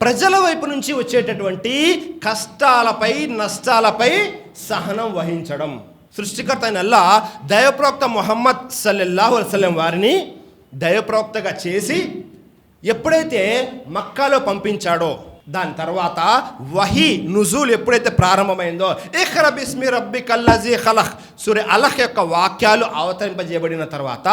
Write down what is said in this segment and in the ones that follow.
ప్రజల వైపు నుంచి వచ్చేటటువంటి కష్టాలపై నష్టాలపై సహనం వహించడం. సృష్టికర్త అయిన అల్లా మొహమ్మద్ సల్లెల్లాహు అసలం వారిని దైవప్రోక్తగా చేసి ఎప్పుడైతే మక్కాలో పంపించాడో దాని తర్వాత వహీ నుజూల్ ఎప్పుడైతే ప్రారంభమైందో ఇఖర బిస్మి రబ్బి కల్లజీ ఖలహ్ సూర్య అలహ్ యొక్క వాక్యాలు అవతరింపజేయబడిన తర్వాత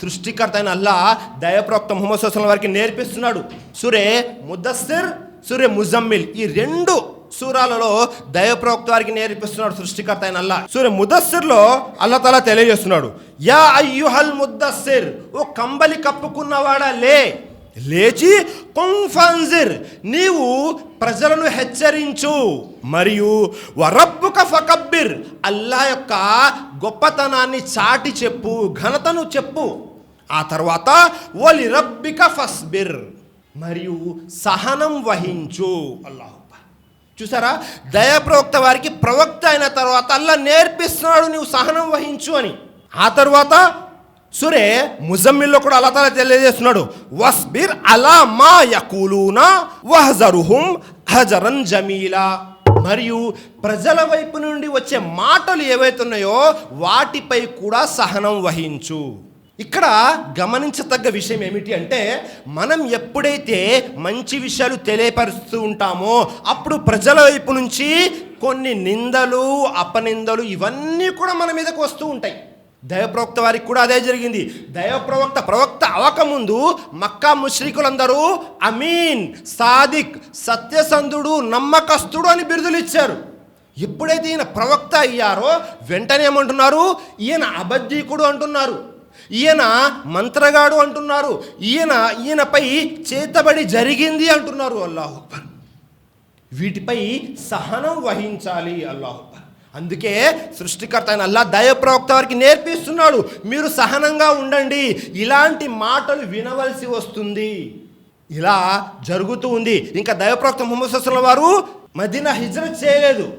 సృష్టికర్త అయిన అల్లా దయప్రోక్త ముహమ్మద్ వారికి నేర్పిస్తున్నాడు. సూర్య ముదస్సిర్ సూర్య ముజమ్మిల్ ఈ రెండు సూరాలలో దయప్రోక్త వారికి నేర్పిస్తున్నాడు సృష్టికర్త అయిన అల్లా. సూర్య ముదస్సిర్లో అల్లా తలా తెలియజేస్తున్నాడు. యా అయ్యుహల్ ముద్దస్సిర్ ఓ కంబలి కప్పుకున్నవాడా లే. లేచి కుంఫన్జిర్ నీవు ప్రజలను హెచ్చరించు. మరియు వరబ్బుక ఫకబ్బిర్ అల్లా యొక్క గొప్పతనాన్ని చాటి చెప్పు ఘనతను చెప్పు. ఆ తర్వాత ఒలి రబ్బిక ఫస్బిర్ మరియు సహనం వహించు. అల్లాహ్ చూసారా? దయప్రవక్త వారికి ప్రవక్త అయిన తర్వాత అల్లా నేర్పిస్తున్నాడు నువ్వు సహనం వహించు అని. ఆ తర్వాత సురే ముజమ్మిల్లో కూడా అల్లా తల తెలియజేస్తున్నాడు. వస్బిర్ అలా మా యకూలూనా వహజరుహుం హజరన్ జమీలా. మరియు ప్రజల వైపు నుండి వచ్చే మాటలు ఏవైతున్నాయో వాటిపై కూడా సహనం వహించు. ఇక్కడ గమనించతగ్గ విషయం ఏమిటి అంటే మనం ఎప్పుడైతే మంచి విషయాలు తెలియపరుస్తూ ఉంటామో అప్పుడు ప్రజల వైపు నుంచి కొన్ని నిందలు అపనిందలు ఇవన్నీ కూడా మన మీదకు వస్తూ ఉంటాయి. దైవప్రవక్త వారికి కూడా అదే జరిగింది. దైవప్రవక్త ప్రవక్త అవకముందు మక్కా ముష్రికులందరూ అమీన్ సాదిక్ సత్యసంధుడు నమ్మకస్తుడు అని బిరుదులు ఇచ్చారు. ఎప్పుడైతే ఈయన ప్రవక్త అయ్యారో వెంటనే ఏమంటున్నారు? ఈయన అబద్ధీకుడు అంటున్నారు. ఈయన మంత్రగాడు అంటున్నారు. ఈయన ఈయనపై చేతబడి జరిగింది అంటున్నారు. అల్లాహుబ్బర్ వీటిపై సహనం వహించాలి. అల్లాహుబ్బర్ అందుకే సృష్టికర్త అయిన అల్లా దయప్రవక్త వారికి నేర్పిస్తున్నాడు మీరు సహనంగా ఉండండి ఇలాంటి మాటలు వినవలసి వస్తుంది. ఇలా జరుగుతూ ఉంది. ఇంకా దైవప్రవక్త ముహమ్మద్ వారు మదీనా హిజ్రత్ చేయలేదు.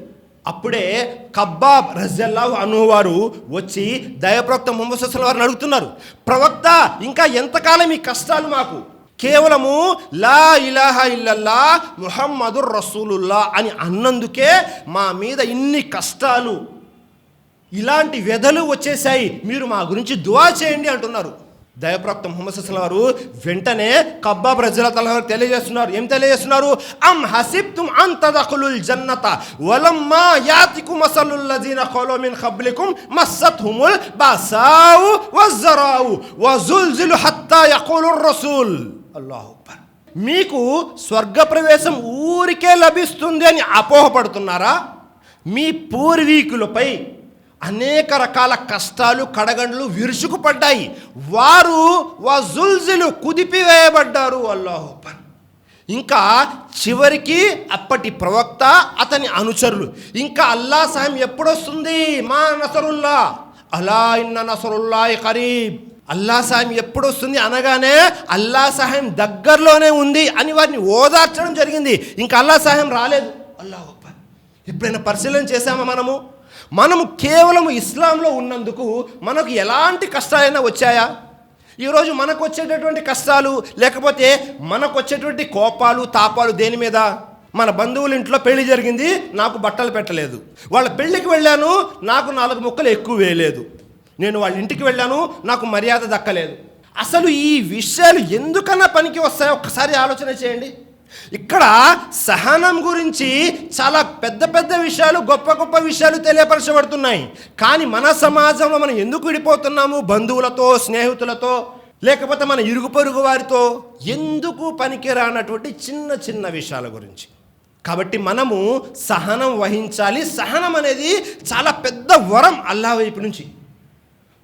అప్పుడే కబ్బాబ్ రజల్లా అనువారు వచ్చి దయప్రవక్త ముహమ్మద్ సస్లం వారిని అడుగుతున్నారు. ప్రవక్త ఇంకా ఎంతకాలం ఈ కష్టాలు మాకు? కేవలము లా ఇలాహ ఇల్లల్లా ముహమ్మదుర్ రసూలుల్లా అని అన్నందుకే మా మీద ఇన్ని కష్టాలు ఇలాంటి వ్యధలు వచ్చేసాయి మీరు మా గురించి దువా చేయండి అంటున్నారు. దయప్రాప్త ముహమ్మద్ వారు వెంటనే కబ్బా ప్రజల తల తెలియజేస్తున్నారు. ఏం తెలియజేస్తున్నారు? అమ్ హసిబ్తుమ్ అన్ జన్నత వలమ్మా యాతికుం మసలుల్లజీన ఖలో మిన్ ఖబ్లికుం మస్సత్హుముల్ బసావు వజ్జరావు వజుల్జిలు హత్తా యఖూలుర్ రసూల్. అల్లాహు అక్బర్. మీకు స్వర్గ ప్రవేశం ఊరికే లభిస్తుంది అని అపోహపడుతున్నారా? మీ పూర్వీకులపై అనేక రకాల కష్టాలు కడగండ్లు విరుచుకుపడ్డాయి. వారు వజుల్జులు కుదిపివేయబడ్డారు అల్లాహోపన్ ఇంకా చివరికి అప్పటి ప్రవక్త అతని అనుచరులు. ఇంకా అల్లా సాయం ఎప్పుడొస్తుంది? మా నసరుల్లా. అలా ఇన్న నసరుల్లా ఖరీబ్. అల్లా సాయం ఎప్పుడు వస్తుంది అనగానే అల్లా సహాయం దగ్గరలోనే ఉంది అని వారిని ఓదార్చడం జరిగింది. ఇంకా అల్లా సహాయం రాలేదు. అల్లా ఎప్పుడైనా పరిశీలన చేశామా మనము? మనము కేవలం ఇస్లాంలో ఉన్నందుకు మనకు ఎలాంటి కష్టాలైనా వచ్చాయా? ఈరోజు మనకు వచ్చేటటువంటి కష్టాలు లేకపోతే మనకు వచ్చేటువంటి కోపాలు తాపాలు దేని మీద? మన బంధువుల ఇంట్లో పెళ్ళి జరిగింది నాకు బట్టలు పెట్టలేదు. వాళ్ళ పెళ్ళికి వెళ్ళాను నాకు నాలుగు ముక్కలు ఎక్కువ వేయలేదు. నేను వాళ్ళ ఇంటికి వెళ్ళాను నాకు మర్యాద దక్కలేదు. అసలు ఈ విషయాలు ఎందుకన్నా పనికి వస్తాయో ఒక్కసారి ఆలోచన చేయండి. ఇక్కడ సహనం గురించి చాలా పెద్ద పెద్ద విషయాలు గొప్ప గొప్ప విషయాలు తెలియపరచబడుతున్నాయి. కానీ మన సమాజంలో మనం ఎందుకు విడిపోతున్నాము? బంధువులతో స్నేహితులతో లేకపోతే మన ఇరుగు పొరుగు వారితో? ఎందుకు పనికిరానటువంటి చిన్న చిన్న విషయాల గురించి. కాబట్టి మనము సహనం వహించాలి. సహనం అనేది చాలా పెద్ద వరం అల్లా వైపు నుంచి.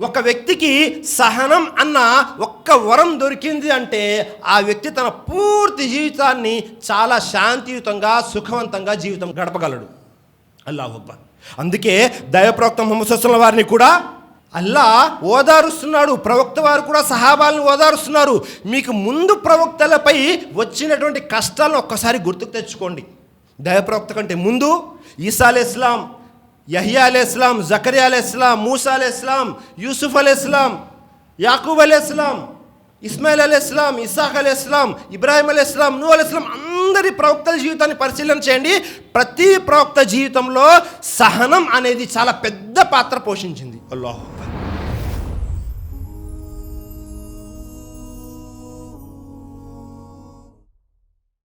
ఒక వ్యక్తికి సహనం అన్న ఒక్క వరం దొరికింది అంటే ఆ వ్యక్తి తన పూర్తి జీవితాన్ని చాలా శాంతియుతంగా సుఖవంతంగా జీవితం గడపగలడు. అల్లాహబ్బ అందుకే దైవప్రవక్త ముహమ్మద్ వారిని కూడా అల్లా ఓదారుస్తున్నాడు. ప్రవక్త వారు కూడా సహాబాలను ఓదారుస్తున్నారు. మీకు ముందు ప్రవక్తలపై వచ్చినటువంటి కష్టాలను ఒక్కసారి గుర్తుకు తెచ్చుకోండి. దైవప్రవక్త కంటే ముందు ఈసా ఇస్లాం యహియా అలే ఇస్లాం జకరియా అలే ఇస్లాం మూసా అలీ ఇస్లాం యూసుఫ్ అలీ ఇస్లాం యాకూబ్ అలే ఇస్లాం ఇస్మాయిల్ అలీ ఇస్లాం ఇసాక్ అలీ ఇస్లాం ఇబ్రాహిం అలే ఇస్లాం నూ అలే ఇస్లాం అందరి ప్రవక్తల జీవితాన్ని పరిశీలన చేయండి. ప్రతి ప్రవక్త జీవితంలో సహనం అనేది చాలా పెద్ద పాత్ర పోషించింది. అల్లాహ్